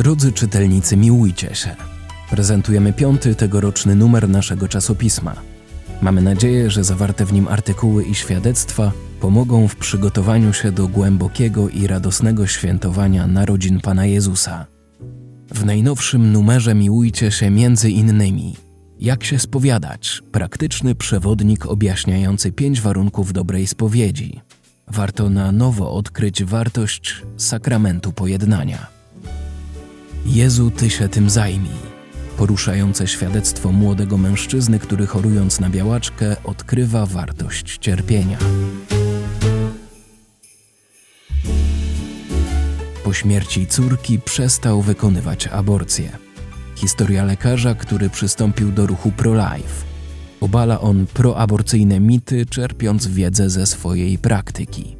Drodzy czytelnicy, miłujcie się. Prezentujemy piąty tegoroczny numer naszego czasopisma. Mamy nadzieję, że zawarte w nim artykuły i świadectwa pomogą w przygotowaniu się do głębokiego i radosnego świętowania narodzin Pana Jezusa. W najnowszym numerze miłujcie się między innymi jak się spowiadać, praktyczny przewodnik objaśniający pięć warunków dobrej spowiedzi. Warto na nowo odkryć wartość sakramentu pojednania. Jezu, Ty się tym zajmij. Poruszające świadectwo młodego mężczyzny, który chorując na białaczkę odkrywa wartość cierpienia. Po śmierci córki przestał wykonywać aborcję. Historia lekarza, który przystąpił do ruchu pro-life. Obala on proaborcyjne mity, czerpiąc wiedzę ze swojej praktyki.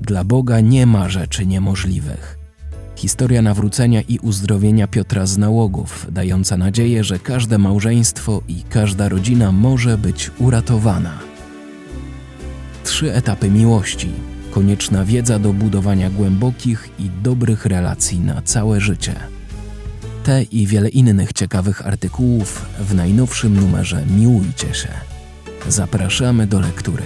Dla Boga nie ma rzeczy niemożliwych. Historia nawrócenia i uzdrowienia Piotra z nałogów, dająca nadzieję, że każde małżeństwo i każda rodzina może być uratowana. Trzy etapy miłości. Konieczna wiedza do budowania głębokich i dobrych relacji na całe życie. Te i wiele innych ciekawych artykułów w najnowszym numerze Miłujcie się. Zapraszamy do lektury.